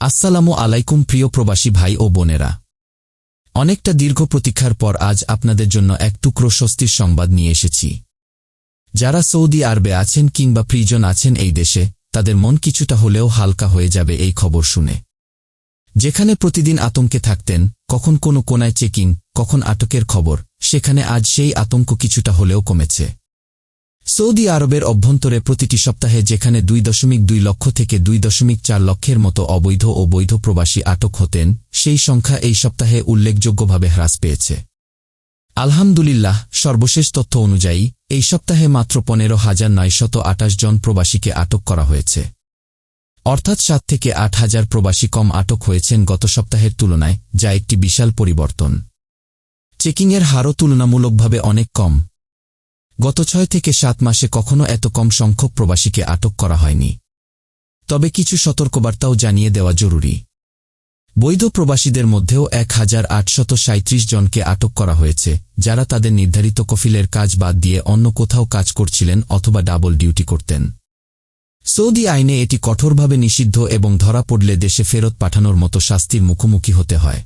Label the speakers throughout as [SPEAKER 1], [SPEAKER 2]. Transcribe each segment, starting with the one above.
[SPEAKER 1] আসসালামু আলাইকুম প্রিয় প্রবাসী ভাই ও বোনেরা। অনেকটা দীর্ঘ প্রতীক্ষার পর আজ আপনাদের জন্য এক টুকরো স্বস্তির সংবাদ নিয়ে এসেছি। যারা সৌদি আরবে আছেন কিংবা প্রিজন আছেন এই দেশে, তাদের মন কিছুটা হলেও হালকা হয়ে যাবে এই খবর শুনে। যেখানে প্রতিদিন আতঙ্কে থাকতেন, কখন কোনো কোনায় চেকিং, কখন আটকের খবর, সেখানে আজ সেই আতঙ্ক কিছুটা হলেও কমেছে। সৌদি আরবের অভ্যন্তরে প্রতিটি সপ্তাহে যেখানে দুই দশমিক দুই লক্ষ থেকে দুই দশমিক চার লক্ষের মতো অবৈধ ও বৈধ প্রবাসী আটক হতেন, সেই সংখ্যা এই সপ্তাহে উল্লেখযোগ্যভাবে হ্রাস পেয়েছে। আলহামদুলিল্লাহ, সর্বশেষ তথ্য অনুযায়ী, এই সপ্তাহে মাত্র পনেরো হাজার নয়শত আটাশ জন প্রবাসীকে আটক করা হয়েছে। অর্থাৎ সাত থেকে আট হাজার প্রবাসী কম আটক হয়েছেন গত সপ্তাহের তুলনায়, যা একটি বিশাল পরিবর্তন। চেকিংয়ের হারও তুলনামূলকভাবে অনেক কম। গত ছয় থেকে সাত মাসে কখনো এত কম সংখ্যক প্রবাসীকে আটক করা হয়নি। তবে কিছু সতর্কবার্তাও জানিয়ে দেওয়া জরুরি। বৈধ প্রবাসীদের মধ্যেও এক হাজার আটশত সাঁত্রিশ জনকে আটক করা হয়েছে, যারা তাদের নির্ধারিত কফিলের কাজ বাদ দিয়ে অন্য কোথাও কাজ করছিলেন অথবা ডাবল ডিউটি করতেন। সৌদি আইনে এটি কঠোরভাবে নিষিদ্ধ এবং ধরা পড়লে দেশে ফেরত পাঠানোর মতো শাস্তির মুখোমুখি হতে হয়।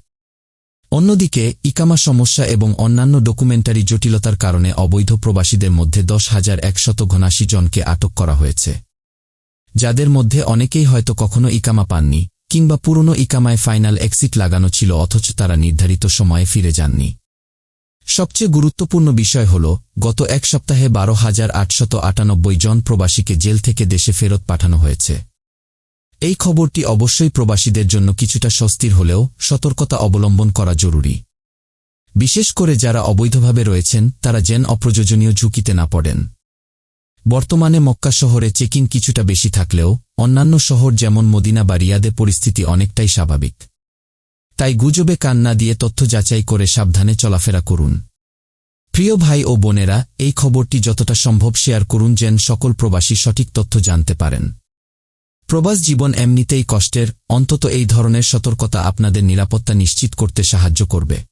[SPEAKER 1] অন্যদিকে, ইকামা সমস্যা এবং অন্যান্য ডকুমেন্টারি জটিলতার কারণে অবৈধ প্রবাসীদের মধ্যে দশ হাজার একশত ঘনাশি জনকে আটক করা হয়েছে। যাদের মধ্যে অনেকেই হয়তো কখনো ইকামা পাননি, কিংবা পুরনো ইকামায় ফাইনাল এক্সিট লাগানো ছিল অথচ তারা নির্ধারিত সময়ে ফিরে যাননি। সবচেয়ে গুরুত্বপূর্ণ বিষয় হল, গত এক সপ্তাহে বারো হাজার আটশত আটানব্বই জন প্রবাসীকে জেল থেকে দেশে ফেরত পাঠানো হয়েছে। এই খবরটি অবশ্যই প্রবাসীদের জন্য কিছুটা স্বস্তির হলেও সতর্কতা অবলম্বন করা জরুরি। বিশেষ করে যারা অবৈধভাবে রয়েছেন, তারা যেন অপ্রয়োজনীয় ঝুঁকিতে না পড়েন। বর্তমানে মক্কা শহরে চেকিং কিছুটা বেশি থাকলেও অন্যান্য শহর যেমন মদিনা বা রিয়াদে পরিস্থিতি অনেকটাই স্বাভাবিক। তাই গুজবে কান না দিয়ে তথ্য যাচাই করে সাবধানে চলাফেরা করুন। প্রিয় ভাই ও বোনেরা, এই খবরটি যতটা সম্ভব শেয়ার করুন যেন সকল প্রবাসী সঠিক তথ্য জানতে পারেন। প্রবাস জীবন এমনিতেই কষ্টের অন্তত এই ধরনের সতর্কতা আপনাদের নিরাপত্তা নিশ্চিত করতে সাহায্য করবে।